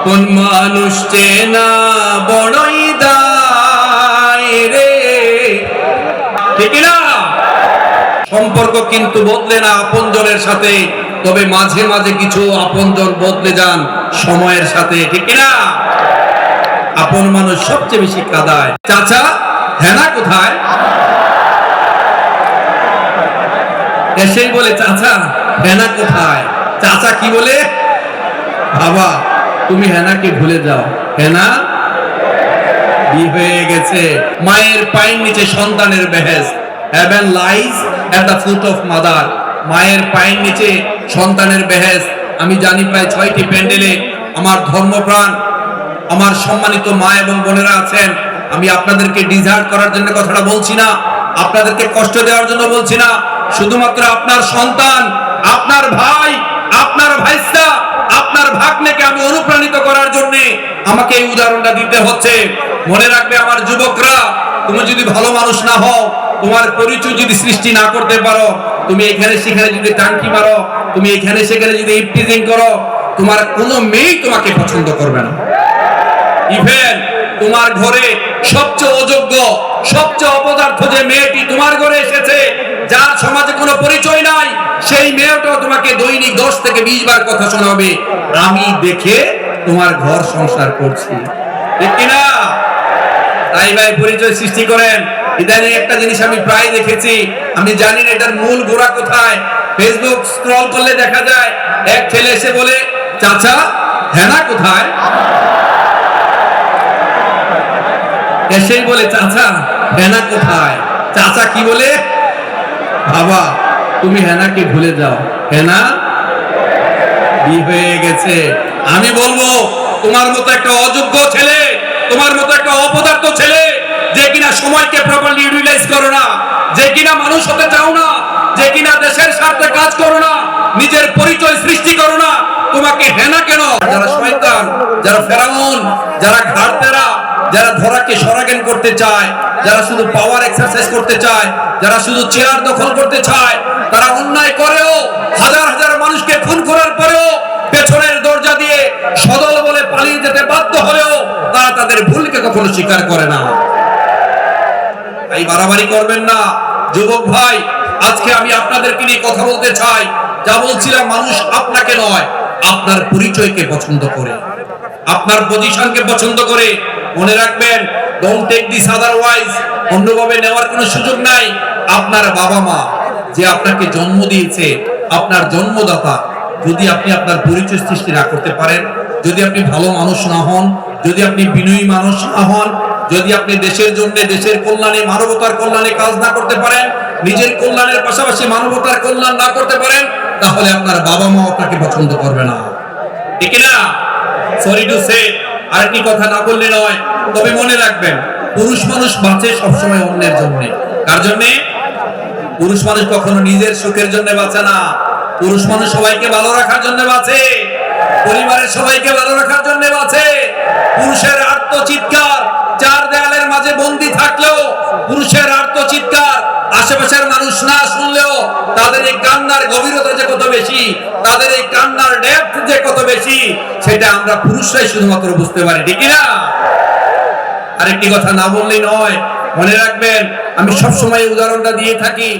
আপন মানুষ চেনা বড়ই দায় রে। ঠিক না সম্পর্ক কিন্তু বদলে না আপনজনের সাথে, তবে মাঝে মাঝে কিছু আপনজন বদলে যান সময়ের সাথে। ঠিক না আপন মানুষ সবচেয়ে বেশি কাদায়। চাচা, হেনা কোথায়? এসেই বলে, চাচা, হেনা কোথায়? চাচা কি বলে? বাবা। তুমি হেনাকে ভুলে যাও। হেনা? বিয়ে হয়ে গেছে। মায়ের পায়ের নিচে সন্তানের বেহেস heaven lies at the foot of mother মায়ের পায়ের নিচে সন্তানের বেহেস আমি জানি প্রায় ছয়টি প্যান্ডেলে আমার ধর্মপ্রাণ, আমার সম্মানিত মা এবং বোনেরা আছেন। আমি আপনাদেরকে ডিজার্ভ করার জন্য কথাটা বলছি না। আপনাদেরকে কষ্ট দেওয়ার জন্য বলছি না। শুধুমাত্র আপনার সন্তান, আপনার ভাই, আপনার ভাইস্তা আপনার ভাগ্নেকে আমি অনুপ্রাণিত করার আমাকে এই উদাহরণটা দিতে হচ্ছে। মনে রাখবে আমার যুবকরা, তুমি যদি ভালো মানুষ না হও, তোমার পরিচয় যদি সৃষ্টি না করতে পারো, তুমি এখানে সেখানে যদি টাঙ্কি মারো, তুমি এখানে সেখানে যদি ইফটিজিং করো, তোমার কোনো মেয়েই তোমাকে পছন্দ করবে না। ইভেন তোমার ঘরে সবচেয়ে অযোগ্য, সবচেয়ে অপদার্থ যে মেয়েটি তোমার ঘরে এসেছে, যার সমাজে কোনো পরিচয় নাই, সেই মেয়েটাও তোমাকে দৈনিক দশ থেকে বিশ বার কথা শোনাবে। আমি দেখে তোমার ঘর সংসার করছি। ঠিক কিনা? তাই ভাই, পরিচয় সৃষ্টি করেন। ইদানিং একটা জিনিস আমি প্রায় দেখেছি। আমি জানি না এটার মূল গোড়া কোথায়। ফেসবুক স্ক্রল করলে দেখা যায়, এক ছেলে এসে বলে, চাচা, হেনা কোথায়? এসেই বলে, চাচা, হেনা কোথায়? চাচা কি বলে? বাবা, তুমি হেনাকে ভুলে যাও। হেনা, বিয়ে হয়ে গেছে। আমি বলব, তোমার মতো একটা অযোগ্য ছেলে, তোমার মতো একটা অপদার্থ ছেলে, যে কিনা সময়কে প্রপারলি ইউটিলাইজ করো না, যে কিনা মানুষ হতে চাও না, যে কিনা দেশের স্বার্থে কাজ করো না, নিজের পরিচয় সৃষ্টি করো না, তোমাকে হেনা কেন? যারা শয়তান, যারা ফেরাউন, যারা ঘাড়তেরা, যারা ধরাকে সরাগেন করতে চায়, যারা শুধু পাওয়ার এক্সারসাইজ করতে চায়, যারা শুধু চেয়ার দখল করতে চায়, তারা অন্যায় করেও হাজার হাজার মানুষকে খুন করার কখনো স্বীকার করে না। এই বাড়াবাড়ি করবেন না। যুবক ভাই, আজকে আমি আপনাদেরকে নিয়ে কথা বলতে চাই। যা বলছিলাম মানুষ আপনাকে নয়, আপনার পরিচয়কে পছন্দ করে। আপনার পজিশনকে পছন্দ করে। মনে রাখবেন ডোন্ট টেক দিস আদারওয়াইজ অন্যভাবে নেওয়ার কোনো সুযোগ নাই। আপনার বাবা মা যে আপনাকে জন্ম দিয়েছে, আপনার জন্মদাতা, যদি আপনি আপনার পরিচয় সৃষ্টি না করতে পারেন, যদি আপনি ভালো মানুষ না হন যদি আপনি বিনয়ী মানুষ না হন, যদি আপনি দেশের জন্য, দেশের কল্যাণে, মানবতার কল্যাণে কাজ না করতে পারেন, নিজের কল্যাণের পাশাপাশি মানবতার কল্যাণ না করতে পারেন, তাহলে আপনার বাবা মা আপনাকে পছন্দ করবে না। ঠিক না সরি টু সে আরেকটি কথা না বললে নয়, তবে মনে রাখবেন, পুরুষ মানুষ বাঁচে সবসময় অন্যের জন্য। কার জন্য? পুরুষ মানুষ কখনো নিজের সুখের জন্য বাঁচে না। পুরুষ মানুষ সবাইকে ভালো রাখার জন্য বাঁচে। পরিবারের সবাইকে ভালো রাখার জন্য বাঁচে পুরুষের আত্মচিৎকার, চার দেয়ালের মাঝে বন্দি থাকলেও পুরুষের আত্মচিৎকার, আশেপাশের মানুষ না শুনলেও তাদের এই কান্নার গভীরতা যে কত বেশি, তাদের এই কান্নার ডেপথ যে কত বেশি, সেটা আমরা পুরুষরাই শুধুমাত্র বুঝতে পারি, ঠিক না আরেকটি কথা না বললেই নয়, মনে রাখবেন, আমি সবসময় উদাহরণটা দিয়ে থাকি